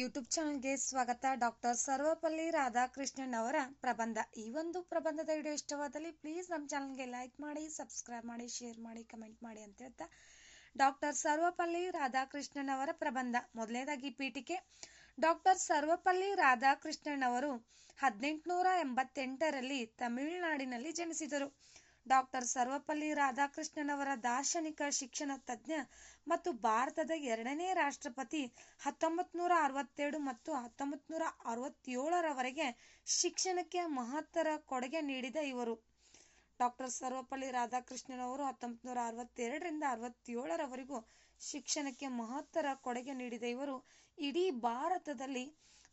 YouTube ಚಾನಲ್ಗೆ ಸ್ವಾಗತ. Doctor Sarvepalli Radhakrishnan ಅವರ ಪ್ರಬಂಧ. ಈ ಒಂದು ಪ್ರಬಂಧದ ವಿಡಿಯೋ ಇಷ್ಟವಾದಲ್ಲಿ ಪ್ಲೀಸ್ ನಮ್ಮ ಚಾನಲ್ಗೆ ಲೈಕ್ ಮಾಡಿ ಸಬ್ಸ್ಕ್ರೈಬ್ ಮಾಡಿ ಶೇರ್ ಮಾಡಿ ಕಮೆಂಟ್ ಮಾಡಿ ಅಂತ ಹೇಳ್ತಾ. ಡಾಕ್ಟರ್ ಸರ್ವಪಲ್ಲಿ ರಾಧಾಕೃಷ್ಣನ್ ಅವರ ಪ್ರಬಂಧ. ಮೊದಲನೇದಾಗಿ ಪೀಠಿಕೆ. ಡಾಕ್ಟರ್ ಸರ್ವಪಲ್ಲಿ ರಾಧಾಕೃಷ್ಣನ್ ಅವರು ಹದಿನೆಂಟುನೂರ ಎಂಬತ್ತೆಂಟರಲ್ಲಿ ತಮಿಳುನಾಡಿನಲ್ಲಿ ಜನಿಸಿದರು. ಡಾಕ್ಟರ್ ಸರ್ವಪಲ್ಲಿ ರಾಧಾಕೃಷ್ಣನ್ ಅವರ ದಾರ್ಶನಿಕ ಶಿಕ್ಷಣ ತಜ್ಞ ಮತ್ತು ಭಾರತದ ಎರಡನೇ ರಾಷ್ಟ್ರಪತಿ ಹತ್ತೊಂಬತ್ತು ನೂರ ಅರವತ್ತೆರಡು ಮತ್ತು ಹತ್ತೊಂಬತ್ತು ನೂರ ಅರವತ್ತೇಳರವರೆಗೆ ಶಿಕ್ಷಣಕ್ಕೆ ಮಹತ್ತರ ಕೊಡುಗೆ ನೀಡಿದ ಇವರು. ಡಾಕ್ಟರ್ ಸರ್ವಪಲ್ಲಿ ರಾಧಾಕೃಷ್ಣನ್ ಅವರು ಹತ್ತೊಂಬತ್ತು ನೂರ ಅರವತ್ತೆರಡರಿಂದ ಅರವತ್ತೇಳರವರೆಗೂ ಶಿಕ್ಷಣಕ್ಕೆ ಮಹತ್ತರ ಕೊಡುಗೆ ನೀಡಿದ ಇವರು. ಇಡೀ ಭಾರತದಲ್ಲಿ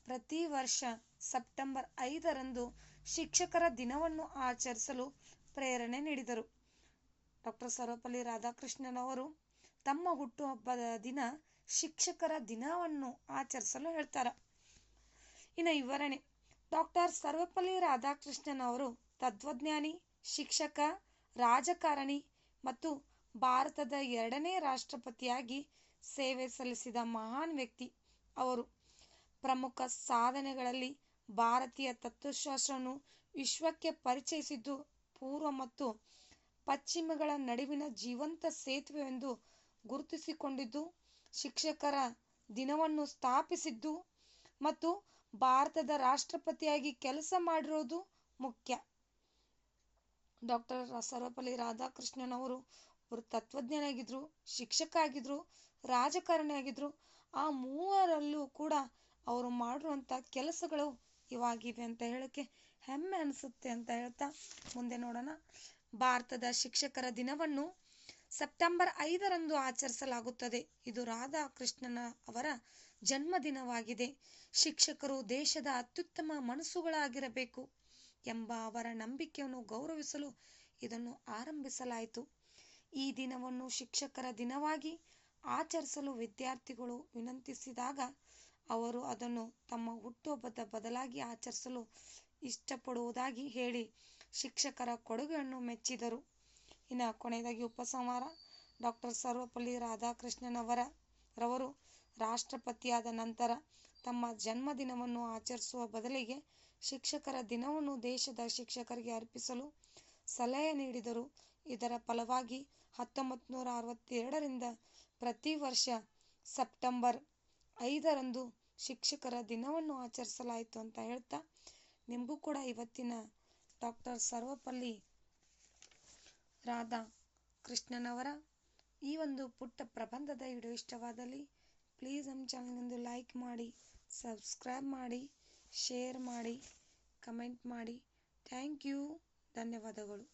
ಪ್ರತಿ ವರ್ಷ ಸೆಪ್ಟೆಂಬರ್ ಐದರಂದು ಶಿಕ್ಷಕರ ದಿನವನ್ನು ಆಚರಿಸಲು ಪ್ರೇರಣೆ ನೀಡಿದರು. ಡಾಕ್ಟರ್ ಸರ್ವಪಲ್ಲಿ ರಾಧಾಕೃಷ್ಣನ್ ಅವರು ತಮ್ಮ ಹುಟ್ಟುಹಬ್ಬದ ದಿನ ಶಿಕ್ಷಕರ ದಿನವನ್ನು ಆಚರಿಸಲು ಹೇಳ್ತಾರೆ. ಇನ್ನು ವಿವರಣೆ. ಡಾಕ್ಟರ್ ಸರ್ವಪಲ್ಲಿ ರಾಧಾಕೃಷ್ಣನ್ ಅವರು ತತ್ವಜ್ಞಾನಿ, ಶಿಕ್ಷಕ, ರಾಜಕಾರಣಿ ಮತ್ತು ಭಾರತದ ಎರಡನೇ ರಾಷ್ಟ್ರಪತಿಯಾಗಿ ಸೇವೆ ಸಲ್ಲಿಸಿದ ಮಹಾನ್ ವ್ಯಕ್ತಿ ಅವರು. ಪ್ರಮುಖ ಸಾಧನೆಗಳಲ್ಲಿ ಭಾರತೀಯ ತತ್ವಶಾಸ್ತ್ರವನ್ನು ವಿಶ್ವಕ್ಕೆ ಪರಿಚಯಿಸಿದ್ದು ಪೂರ್ವ ಮತ್ತು ಪಶ್ಚಿಮಗಳ ನಡುವಿನ ಜೀವಂತ ಸೇತುವೆಯೆಂದು ಗುರುತಿಸಿಕೊಂಡಿದ್ದು, ಶಿಕ್ಷಕರ ದಿನವನ್ನು ಸ್ಥಾಪಿಸಿದ್ದು ಮತ್ತು ಭಾರತದ ರಾಷ್ಟ್ರಪತಿಯಾಗಿ ಕೆಲಸ ಮಾಡಿರೋದು ಮುಖ್ಯ. ಡಾಕ್ಟರ್ ಸರ್ವಪಲ್ಲಿ ರಾಧಾಕೃಷ್ಣನ್ ಅವರು ಅವರು ತತ್ವಜ್ಞಾನ ಆಗಿದ್ರು ಶಿಕ್ಷಕ ಆಗಿದ್ರು, ರಾಜಕಾರಣಿ ಆಗಿದ್ರು. ಆ ಮೂವರಲ್ಲೂ ಕೂಡ ಅವರು ಮಾಡಿರುವಂಥ ಕೆಲಸಗಳು ಇವಾಗಿವೆ ಅಂತ ಹೇಳಕ್ಕೆ ಹೆಮ್ಮೆ ಅನಿಸುತ್ತೆ ಅಂತ ಹೇಳ್ತಾ ಮುಂದೆ ನೋಡೋಣ. ಭಾರತದ ಶಿಕ್ಷಕರ ದಿನವನ್ನು ಸೆಪ್ಟೆಂಬರ್ ಐದರಂದು ಆಚರಿಸಲಾಗುತ್ತದೆ. ಇದು ರಾಧಾಕೃಷ್ಣನ ಅವರ ಜನ್ಮದಿನವಾಗಿದೆ. ಶಿಕ್ಷಕರು ದೇಶದ ಅತ್ಯುತ್ತಮ ಮನಸ್ಸುಗಳಾಗಿರಬೇಕು ಎಂಬ ಅವರ ನಂಬಿಕೆಯನ್ನು ಗೌರವಿಸಲು ಇದನ್ನು ಆರಂಭಿಸಲಾಯಿತು. ಈ ದಿನವನ್ನು ಶಿಕ್ಷಕರ ದಿನವಾಗಿ ಆಚರಿಸಲು ವಿದ್ಯಾರ್ಥಿಗಳು ವಿನಂತಿಸಿದಾಗ ಅವರು ಅದನ್ನು ತಮ್ಮ ಹುಟ್ಟುಹಬ್ಬದ ಬದಲಾಗಿ ಆಚರಿಸಲು ಇಷ್ಟಪಡುವುದಾಗಿ ಹೇಳಿ ಶಿಕ್ಷಕರ ಕೊಡುಗೆಯನ್ನು ಮೆಚ್ಚಿದರು. ಇನ್ನು ಕೊನೆಯದಾಗಿ ಉಪಸಂಹಾರ. ಡಾಕ್ಟರ್ ಸರ್ವಪಲ್ಲಿ ರಾಧಾಕೃಷ್ಣನ್ ರವರು ರಾಷ್ಟ್ರಪತಿಯಾದ ನಂತರ ತಮ್ಮ ಜನ್ಮದಿನವನ್ನು ಆಚರಿಸುವ ಬದಲಿಗೆ ಶಿಕ್ಷಕರ ದಿನವನ್ನು ದೇಶದ ಶಿಕ್ಷಕರಿಗೆ ಅರ್ಪಿಸಲು ಸಲಹೆ ನೀಡಿದರು. ಇದರ ಫಲವಾಗಿ ಹತ್ತೊಂಬತ್ತು ನೂರ ಅರವತ್ತೆರಡರಿಂದ ಪ್ರತಿ ವರ್ಷ ಸೆಪ್ಟೆಂಬರ್ ಐದರಂದು ಶಿಕ್ಷಕರ ದಿನವನ್ನು ಆಚರಿಸಲಾಯಿತು ಅಂತ ಹೇಳ್ತಾ ನಿಮಗೂ ಕೂಡ ಇವತ್ತಿನ ಡಾಕ್ಟರ್ ಸರ್ವಪಲ್ಲಿ ರಾಧಾ ಕೃಷ್ಣನವರ ಈ ಒಂದು ಪುಟ್ಟ ಪ್ರಬಂಧದ ವಿಡಿಯೋ ಇಷ್ಟವಾದಲ್ಲಿ ಪ್ಲೀಸ್ ನಮ್ಮ ಚಾನಲ್ಗೊಂದು ಲೈಕ್ ಮಾಡಿ ಸಬ್ಸ್ಕ್ರೈಬ್ ಮಾಡಿ ಶೇರ್ ಮಾಡಿ ಕಮೆಂಟ್ ಮಾಡಿ. ಥ್ಯಾಂಕ್ ಯು ಧನ್ಯವಾದಗಳು.